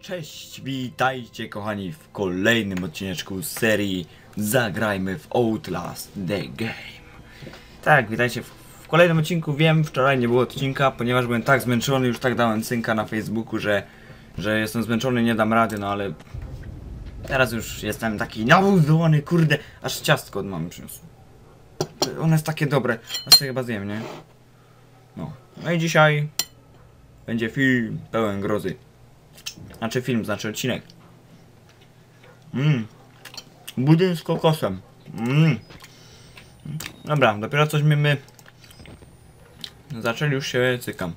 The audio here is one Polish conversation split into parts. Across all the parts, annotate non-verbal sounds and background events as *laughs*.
Cześć, witajcie kochani w kolejnym odcineczku z serii Zagrajmy w Outlast The Game. Tak, witajcie w, w kolejnym odcinku. Wiem, wczoraj nie było odcinka, ponieważ byłem tak zmęczony, już tak dałem synka na Facebooku, że, że jestem zmęczony, nie dam rady, no ale teraz już jestem taki nabudzony, kurde, aż ciastko od mamy przyniósł. One jest takie dobre, aż sobie chyba zjem, nie? No, no i dzisiaj będzie film pełen grozy. Znaczy film, znaczy odcinek. Mmm. Budyń z kokosem. Mmm. Dobra, dopiero coś my zaczęli już się cykam.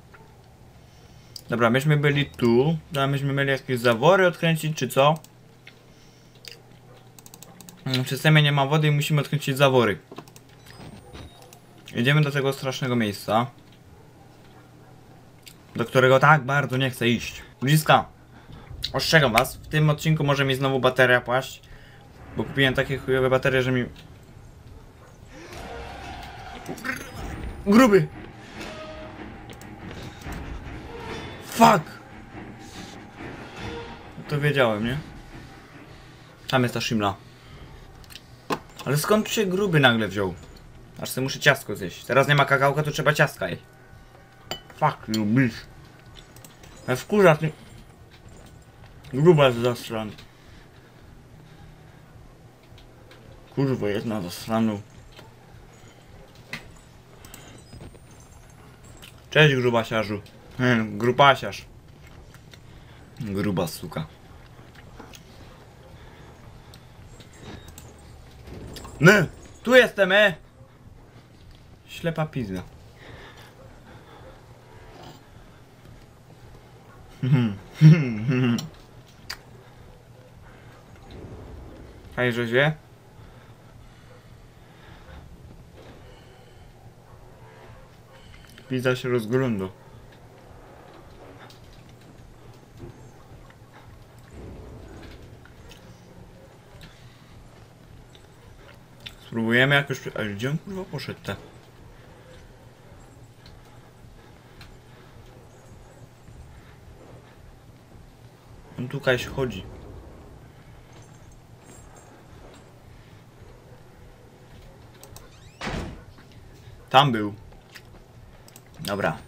Dobra, myśmy byli tu. Teraz myśmy mieli jakieś zawory odkręcić, czy co? Mm, W systemie nie ma wody i musimy odkręcić zawory. Jedziemy do tego strasznego miejsca. Do którego tak bardzo nie chcę iść. Bliska. Ostrzegam was, w tym odcinku może mi znowu bateria paść. Bo kupiłem takie chujowe baterie, że mi... Gruby! Fuck! To wiedziałem, nie? Tam jest ta szimla. Ale skąd się gruby nagle wziął? Aż sobie muszę ciastko zjeść. Teraz nie ma kakałka, to trzeba ciastka jeść. Fuck you, bitch. Ale wkurza ty... Gruba z zasran. Kurwa, jedna zasraną. Cześć grubasiarzu. Nie, grubasiarz. Gruba suka. My! Tu jestem, e! Ślepa pizna. Hej, *laughs* Rzeźwie. Pizza się rozgląda. Spróbujemy jakoś... Ale gdzie on kurwa poszedł te? On tu jakaś chodzi. Tam był. Dobra.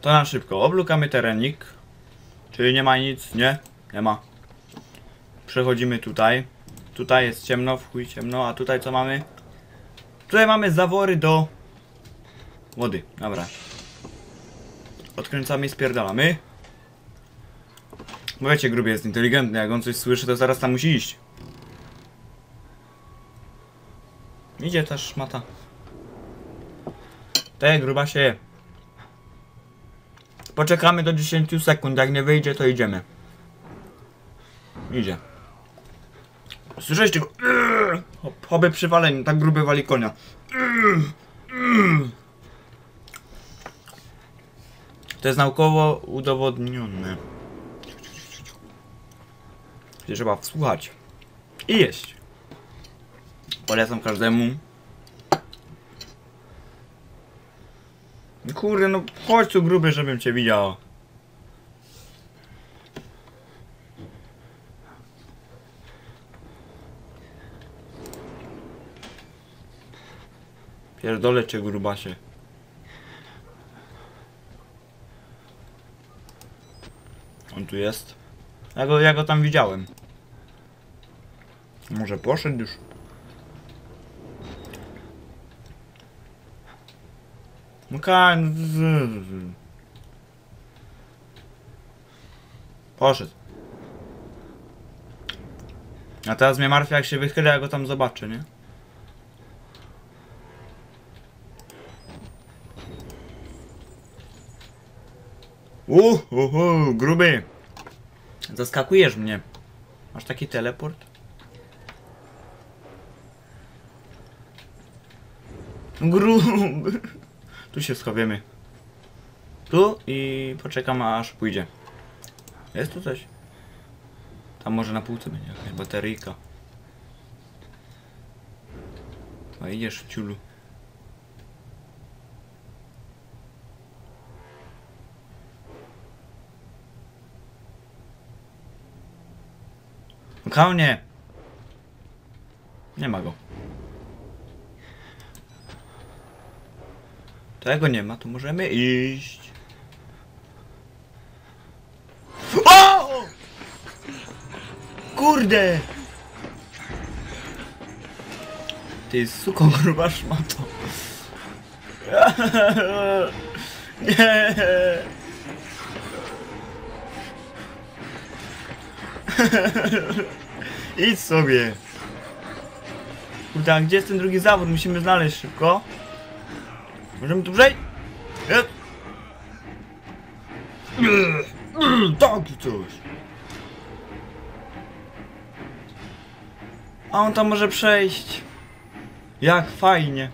To na szybko. Oblukamy terenik. Czyli nie ma nic, nie? Nie ma. Przechodzimy tutaj. Tutaj jest ciemno, w chuj ciemno, a tutaj co mamy? Tutaj mamy zawory do wody. Dobra. Odkręcamy i spierdalamy. Bo wiecie, gruby jest inteligentny, jak on coś słyszy, to zaraz tam musi iść. Idzie ta szmata. Te grubasie. Poczekamy do 10 sekund, jak nie wyjdzie, to idziemy. Idzie. Słyszeliście go? Oby przywaleń, tak gruby wali konia. To jest naukowo udowodnione. Trzeba wsłuchać. I jeść. Polecam każdemu. Kurde, no chodź tu gruby, żebym cię widział. Pierdolę cię grubasie. On tu jest. Ja go, ja go tam widziałem. Może poszedł już? Kaj, no, Poszedł. A teraz mnie martwi jak się wychyla, ja go tam zobaczę, nie? Uh, uh, uh, gruby! Zaskakujesz mnie. Masz taki teleport? Gruby. Tu się schowiemy. Tu i poczekam aż pójdzie. Jest tu coś? Tam może na półce będzie jakaś bateryjka. A idziesz w ciulu. Kaunie! Nie ma go. Tego nie ma, to możemy iść. O! Kurde! Ty suko gruba szmato. *laughs* Nie! *laughs* Idź sobie. Kurde, a gdzie jest ten drugi zawód? Musimy znaleźć szybko. Możemy tu przejść? Taki coś. A on tam może przejść. Jak fajnie.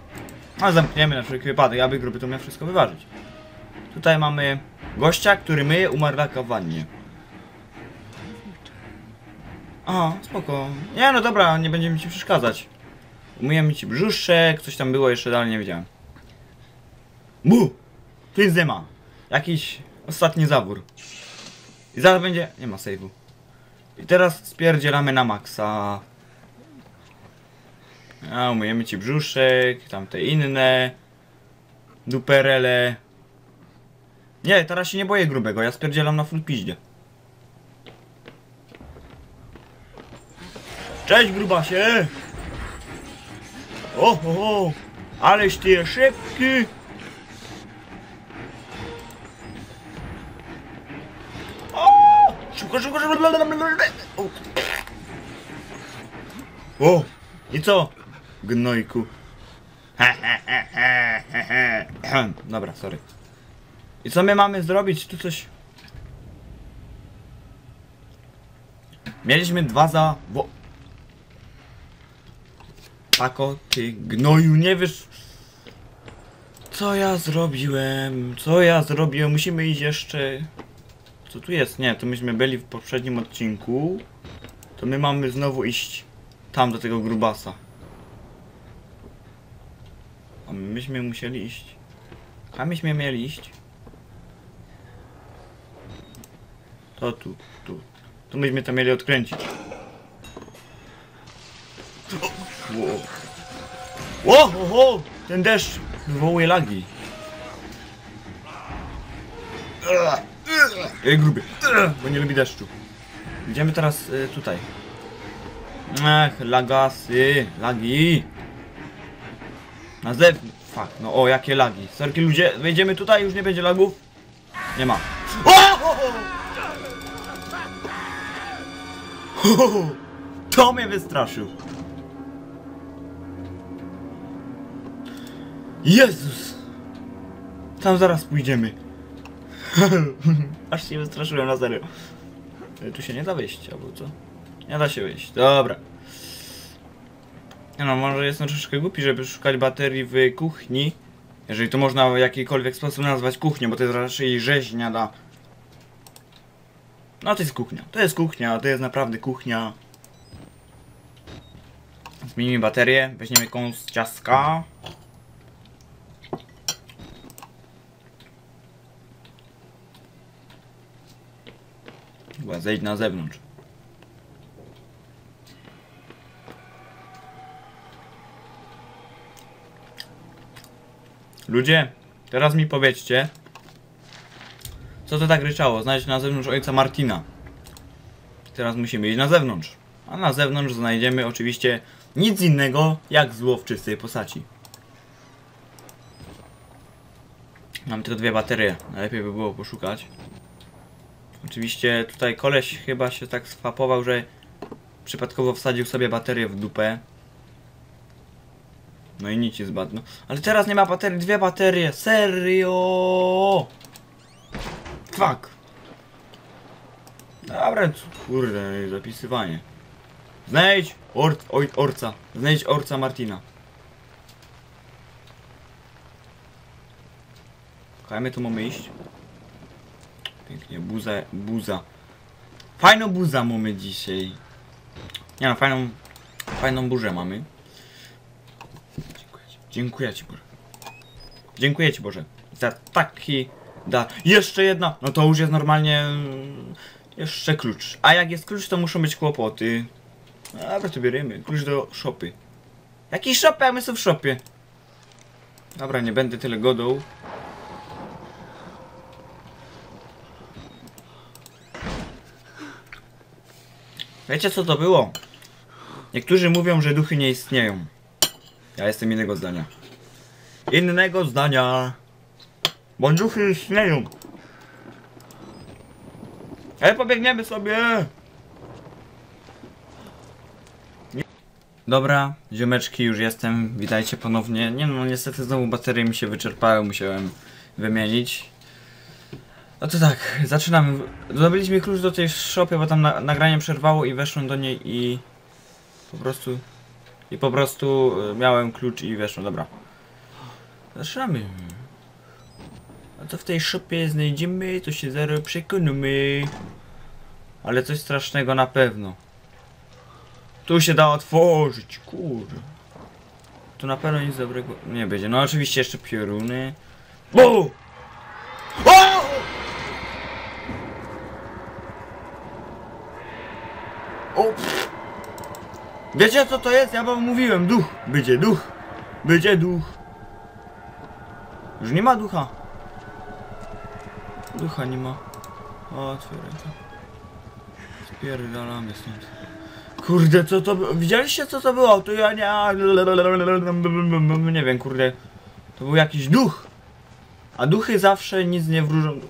A zamkniemy na wszelki wypadek, aby grupy to miał wszystko wyważyć. Tutaj mamy gościa, który myje umarlaka w wannie. Aha, spoko. Nie no dobra, nie będziemy ci przeszkadzać. Umyjemy ci brzuszek, coś tam było jeszcze dalej, nie wiedziałem. Bu! Tu nic nie ma. Jakiś ostatni zawór. I zaraz będzie... Nie ma save'u. I teraz spierdzielamy na maksa. A, umyjemy ci brzuszek, tamte inne. Duperele. Nie, teraz się nie boję grubego, ja spierdzielam na full piździe. Cześć grubasie! O, ho, ho! Aleś ty jest szybki! O! Szybko, szybko, szybko! O! I co? Gnojku. *laughs* Dobra, sorry. I co my mamy zrobić? Tu coś... Mieliśmy dwa za... Wo... Pako, ty gnoju, nie wiesz... Co ja zrobiłem? Co ja zrobiłem? Musimy iść jeszcze... Co tu jest? Nie, to myśmy byli w poprzednim odcinku. To my mamy znowu iść tam do tego grubasa. A myśmy musieli iść. A myśmy mieli iść. To tu, tu. Tu myśmy to mieli odkręcić. Wow. Ło, ho! Ten deszcz wywołuje lagi. Ej, gruby. Bo nie lubi deszczu. Idziemy teraz y, tutaj. Ach, lagasy, lagi. Na zewnątrz. Fuck, no o, jakie lagi. Sorki ludzie, wejdziemy tutaj, już nie będzie lagów. Nie ma. O! To mnie wystraszył. Jezus! Tam zaraz pójdziemy. *laughs* Aż się wystraszyłem na serio. E, Tu się nie da wyjść, albo co? Nie da się wyjść. Dobra. No, może jestem troszeczkę głupi, żeby szukać baterii w kuchni. Jeżeli to można w jakikolwiek sposób nazwać kuchnią, bo to jest raczej rzeźnia da. No to jest kuchnia. To jest kuchnia, to jest naprawdę kuchnia. Zmienimy baterię, weźmiemy kąs ciastka. Chyba na zewnątrz. Ludzie, teraz mi powiedzcie, co to tak ryczało? Znaleźć na zewnątrz ojca Martina. Teraz musimy iść na zewnątrz. A na zewnątrz znajdziemy oczywiście nic innego jak zło w czystej postaci. Mam tylko dwie baterie. Najlepiej by było poszukać. Oczywiście tutaj koleś chyba się tak swapował, że przypadkowo wsadził sobie baterię w dupę. No i nic jest badno. Ale teraz nie ma baterii, dwie baterie, serio! Fuck! Dobra, kurde, zapisywanie. Znajdź or, oj, orca, znajdź orca Martina. Kaj my tu mamy iść? Pięknie. Buza, buza. Fajną buza mamy dzisiaj. Nie no, fajną, fajną burzę mamy. Dziękuję ci, dziękuję ci Boże. Dziękuję ci Boże. Za taki da. Jeszcze jedna, no to już jest normalnie... mm, Jeszcze klucz. A jak jest klucz, to muszą być kłopoty. Dobra, to bierzemy. Klucz do szopy. Jaki szopy, a my są w szopie. Dobra, nie będę tyle godą. Wiecie co to było? Niektórzy mówią, że duchy nie istnieją. Ja jestem innego zdania. Innego zdania. Bo duchy istnieją. Ale pobiegniemy sobie. Dobra, ziomeczki, już jestem. Witajcie ponownie. Nie no, niestety znowu baterie mi się wyczerpały, musiałem wymienić. No to tak, zaczynamy. Zdobyliśmy klucz do tej szopy, bo tam na, nagranie przerwało i weszłem do niej i po prostu i po prostu y, miałem klucz i weszłem, dobra. Zaczynamy. A co w tej szopie znajdziemy, to się zaraz przekonamy. Ale coś strasznego na pewno. Tu się da otworzyć, kurde. Tu na pewno nic dobrego nie będzie. No oczywiście jeszcze pioruny. Bu! pff. Wiecie co to jest? Ja wam mówiłem, duch. Będzie duch. Będzie duch. Już nie ma ducha. Ducha nie ma. O, otwieraj to. Spierdalamy stąd. Kurde, co to było? Widzieliście co to było? To ja nie... Nie wiem, kurde. To był jakiś duch. A duchy zawsze nic nie wróżą.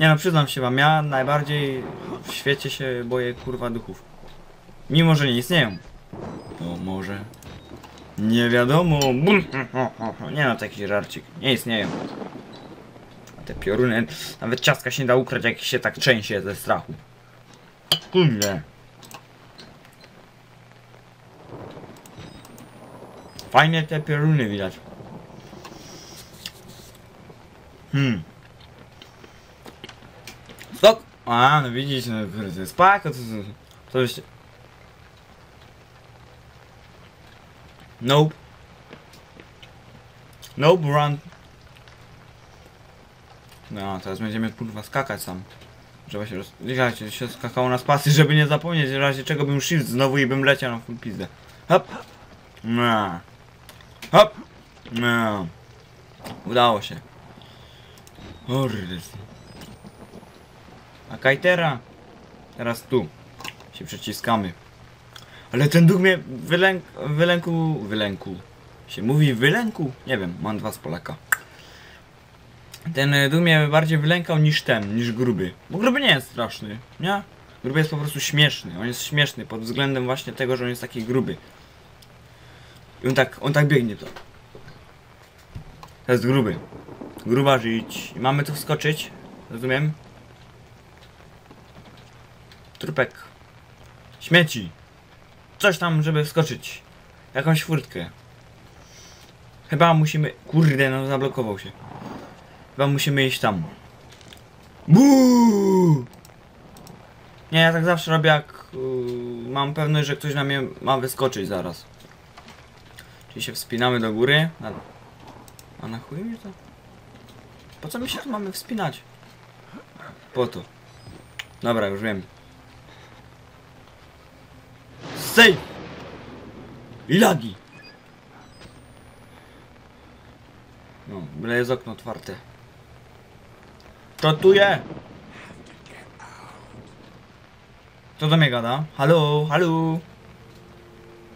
Nie no, przyznam się wam, ja najbardziej w świecie się boję kurwa duchów. Mimo, że nie istnieją. To może... Nie wiadomo. Nie no, taki żarcik. Nie istnieją. A te pioruny, nawet ciastka się nie da ukrać, jak się tak trzęsie ze strachu. Kurde. Fajne te pioruny widać. Hmm. Skok! A, no widzisz, no kurde, to jest pako, to, to, to już... Nope. Nope, run. No, teraz będziemy kurwa skakać sam. Trzeba się roz... Widzicie, się skakało na spasy, żeby nie zapomnieć, w razie czego bym shift znowu i bym leciał na full pizdę. Hop! No. Hop! No. Udało się. Kurde. A kajtera? Teraz tu. Się przyciskamy. Ale ten duch mnie wylęk... wylęku... wylęku. Się mówi wylęku? Nie wiem, mam dwa z Polaka. Ten e, duch mnie bardziej wylękał niż ten, niż gruby. Bo gruby nie jest straszny, nie? Gruby jest po prostu śmieszny. On jest śmieszny pod względem właśnie tego, że on jest taki gruby. I on tak, on tak biegnie to. To jest gruby. Gruba żyć. I mamy tu wskoczyć. Rozumiem? Trupek. Śmieci. Coś tam, żeby wskoczyć. Jakąś furtkę. Chyba musimy... Kurde, no zablokował się. Chyba musimy iść tam. Buuu! Nie, ja tak zawsze robię jak... Yy, mam pewność, że ktoś na mnie ma wyskoczyć zaraz. Czyli się wspinamy do góry. A na chuj mi to? Po co my się tu mamy wspinać? Po to. Dobra, już wiem. Sej! I lagi! No, byle jest okno otwarte. Czotuję! Kto do mnie gada? Halo, halo!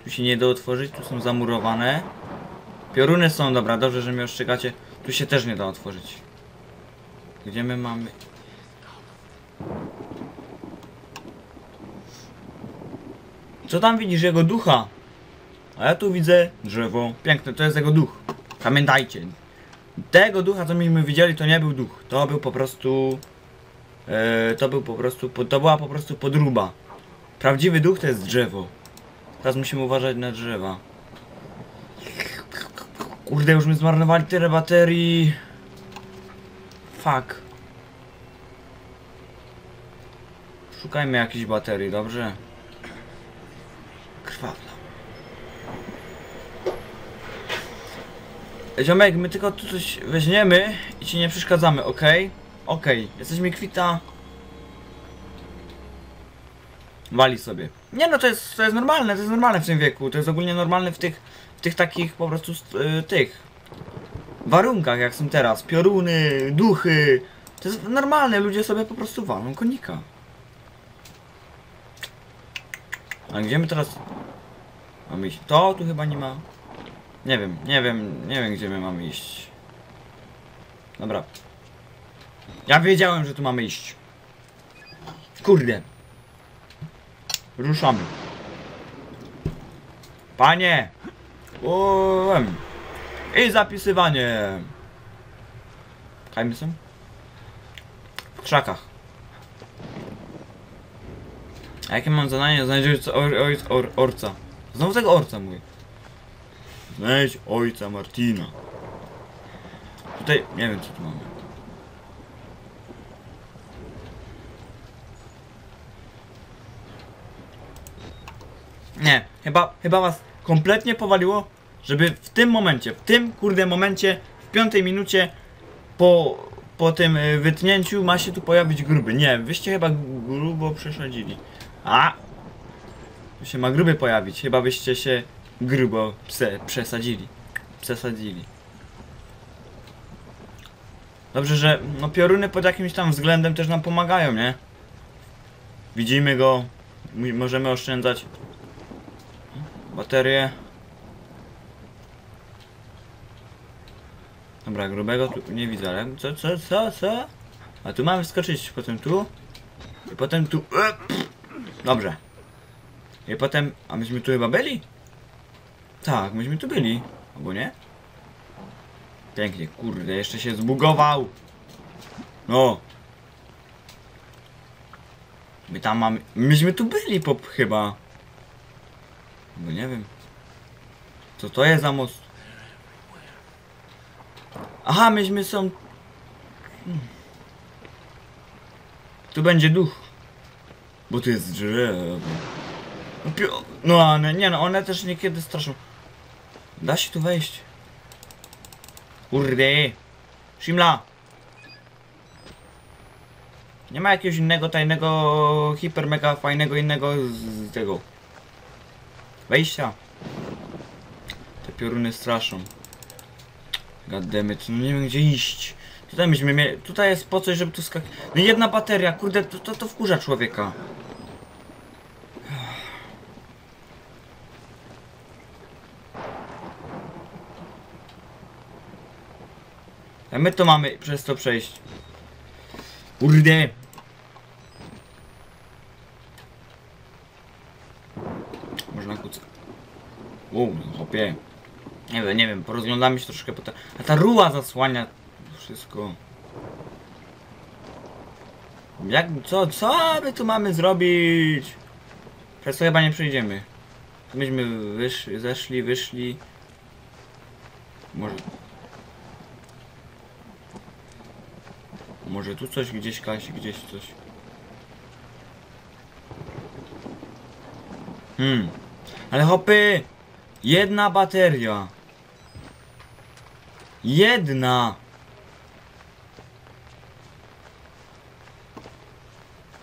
Tu się nie da otworzyć, tu są zamurowane. Pioruny są, dobra, dobrze, że mnie ostrzegacie. Tu się też nie da otworzyć. Gdzie my mamy... Co tam widzisz? Jego ducha. A ja tu widzę drzewo. Piękne, to jest jego duch. Pamiętajcie. Tego ducha, co myśmy widzieli, to nie był duch. To był po prostu... E, to był po prostu... To była po prostu podruba. Prawdziwy duch to jest drzewo. Teraz musimy uważać na drzewa. Kurde, już my zmarnowali tyle baterii. Fuck. Szukajmy jakiejś baterii, dobrze? Krwawna. Ziomek, my tylko tu coś weźmiemy i ci nie przeszkadzamy, ok? Ok, jesteśmy kwita. Wali sobie. Nie no, to jest, to jest normalne, to jest normalne w tym wieku. To jest ogólnie normalne w tych, w tych takich po prostu y, tych warunkach, jak są teraz. Pioruny, duchy. To jest normalne, ludzie sobie po prostu walą konika. A gdzie my teraz mamy iść? To tu chyba nie ma. Nie wiem, nie wiem, nie wiem gdzie my mamy iść. Dobra. Ja wiedziałem, że tu mamy iść. Kurde. Ruszamy. Panie! Ułem. I zapisywanie. Kajmy są? W krzakach. A jakie mam zadanie? Ojca, or, or, or, orca. Znowu tego orca mówię. Znajdź ojca Martina. Tutaj, nie wiem co tu mamy. Nie, chyba, chyba was kompletnie powaliło, żeby w tym momencie, w tym kurde momencie, w piątej minucie po, po tym y, wytnięciu ma się tu pojawić gruby. Nie, wyście chyba grubo przesadzili. A! Tu się ma gruby pojawić, chyba byście się grubo pse, przesadzili. Przesadzili. Dobrze, że no pioruny pod jakimś tam względem też nam pomagają, nie? Widzimy go, możemy oszczędzać baterie. Dobra, grubego tu nie widzę, ale co, co, co, co? A tu mamy wskoczyć, potem tu i potem tu. E, pff. Dobrze. I potem, a myśmy tu chyba byli? Tak, myśmy tu byli, albo nie? Pięknie, kurde, jeszcze się zbugował. No. My tam mamy, myśmy tu byli pop chyba. Bo nie wiem. Co to jest za most? Aha, myśmy są... Hmm. Tu będzie duch. Bo tu jest drzewo. No, no one, nie no, one też niekiedy straszą. Da się tu wejść. Kurde. Shimla. Nie ma jakiegoś innego tajnego, hiper mega fajnego innego z tego wejścia. Te pioruny straszą. Goddammit, no nie wiem gdzie iść. Tutaj myśmy mieli, tutaj jest po coś, żeby tu skak... No jedna bateria, kurde, to, to, to wkurza człowieka. A my to mamy przez to przejść. Kurde. Można kucać. Uuu, no. Nie wiem, nie wiem, porozglądamy się troszkę po te... A ta ruła zasłania wszystko. Jak, co, co my tu mamy zrobić? Przez to chyba nie przejdziemy. Myśmy wyszli, zeszli, wyszli. Może... Może tu coś gdzieś Kasi, gdzieś coś. Hmm. Ale hopy! Jedna bateria. Jedna.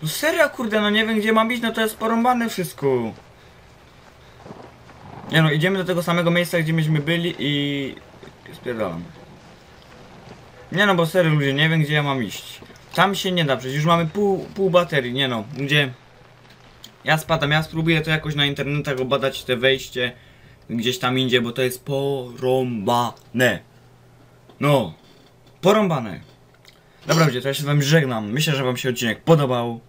No serio kurde, no nie wiem gdzie mam iść, no to jest porąbane wszystko. Nie no, idziemy do tego samego miejsca, gdzie myśmy byli i... Spierdalam. Nie no, bo serio ludzie, nie wiem gdzie ja mam iść. Tam się nie da, przecież już mamy pół, pół baterii, nie no, gdzie... Ja spadam, ja spróbuję to jakoś na internetach obadać te wejście gdzieś tam indziej, bo to jest porąbane. No, porąbane. Dobra ludzie, to ja się z wami żegnam. Myślę, że wam się odcinek podobał.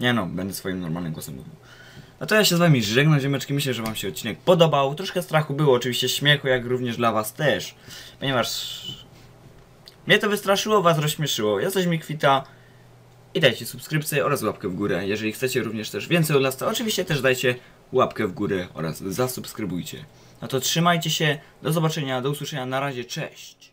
Nie no, będę swoim normalnym głosem mówił. No to ja się z wami żegnam, ziemeczki. Myślę, że wam się odcinek podobał. Troszkę strachu było, oczywiście śmiechu, jak również dla was też. Ponieważ mnie to wystraszyło, was rozśmieszyło. Jesteś mi kwita. I dajcie subskrypcję oraz łapkę w górę. Jeżeli chcecie również też więcej od nas, to oczywiście też dajcie łapkę w górę oraz zasubskrybujcie. No to trzymajcie się, do zobaczenia, do usłyszenia, na razie, cześć!